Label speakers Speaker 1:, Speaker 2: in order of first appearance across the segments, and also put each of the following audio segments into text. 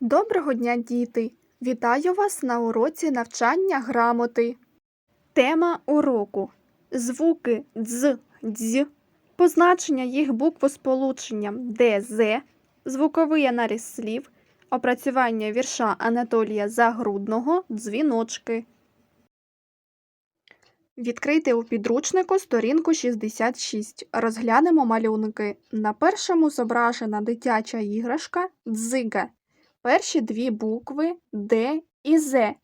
Speaker 1: Доброго дня, діти! Вітаю вас на уроці навчання грамоти. Тема уроку звуки дз, дз, позначення їх буквосполученням ДЗ, звуковий аналіз слів, опрацювання вірша Анатолія Загрудного Дзвіночки. Відкрийте у підручнику сторінку 66. Розглянемо малюнки. На першому зображена дитяча іграшка дзига. Перші дві букви Д і З.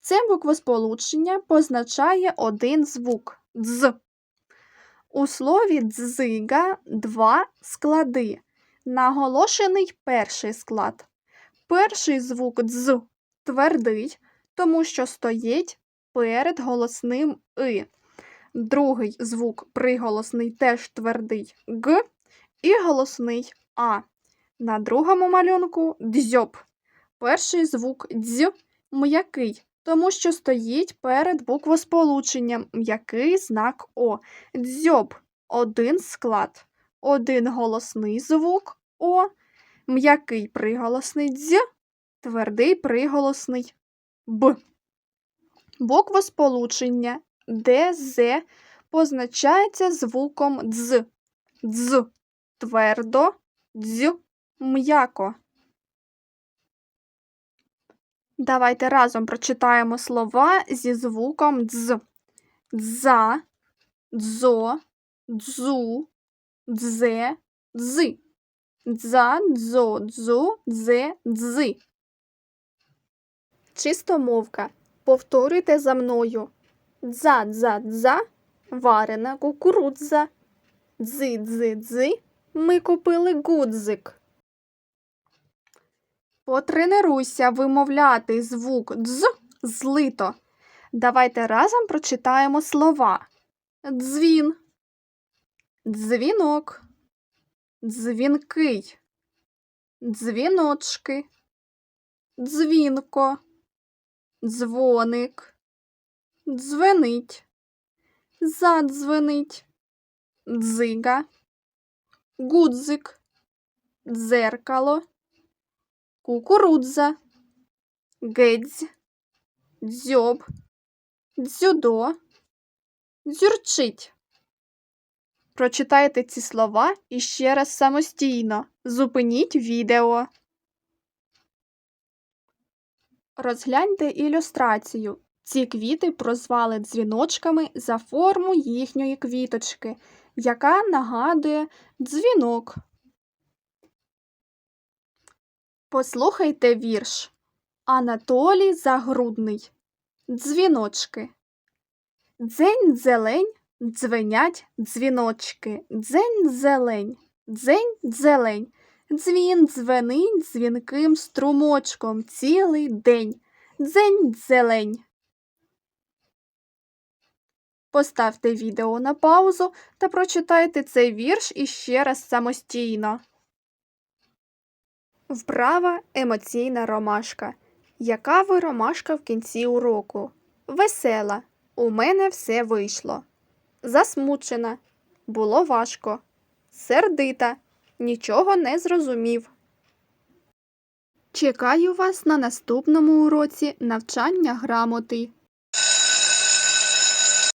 Speaker 1: Це буквосполучення позначає один звук дз. У слові дзига два склади. Наголошений перший склад. Перший звук дз твердий, тому що стоїть перед голосним и. Другий звук приголосний теж твердий г і голосний а. На другому малюнку дзьоб. Перший звук дз м'який, тому що стоїть перед буквосполученням м'який знак О. Дзьоб один склад. Один голосний звук О, м'який приголосний дз, твердий приголосний Б. Буквосполучення ДЗ позначається звуком дз. Дз твердо, дз м'яко. Давайте разом прочитаємо слова зі звуком дз. Дза, дзо, дзу, дзе, дзи. Дза, дзо, дзу, дзе, дзи. Чистомовка. Повторюйте за мною. Дза, дза, дза, варена кукурудза. Дзи, дзи, дзи, ми купили гудзик. Потренуйся вимовляти звук дз злито. Давайте разом прочитаємо слова. Дзвін, дзвінок, дзвінкий, дзвіночки, дзвінко, дзвоник, дзвенить, задзвенить, дзига, гудзик, дзеркало, кукурудза, гедзь, дзьоб, дзюдо, дзюрчить. Прочитайте ці слова іще раз самостійно. Зупиніть відео. Розгляньте ілюстрацію. Ці квіти прозвали дзвіночками за форму їхньої квіточки, яка нагадує дзвінок. Послухайте вірш. Анатолій Загрудний. Дзвіночки. Дзень зелень, дзвенять дзвіночки. Дзень зелень, дзень зелень. Дзвін дзвенить дзвінким струмочком цілий день. Дзень зелень. Поставте відео на паузу та прочитайте цей вірш іще раз самостійно. Вправа емоційна ромашка. Яка ви ромашка в кінці уроку? Весела. У мене все вийшло. Засмучена. Було важко. Сердита. Нічого не зрозумів. Чекаю вас на наступному уроці навчання грамоти.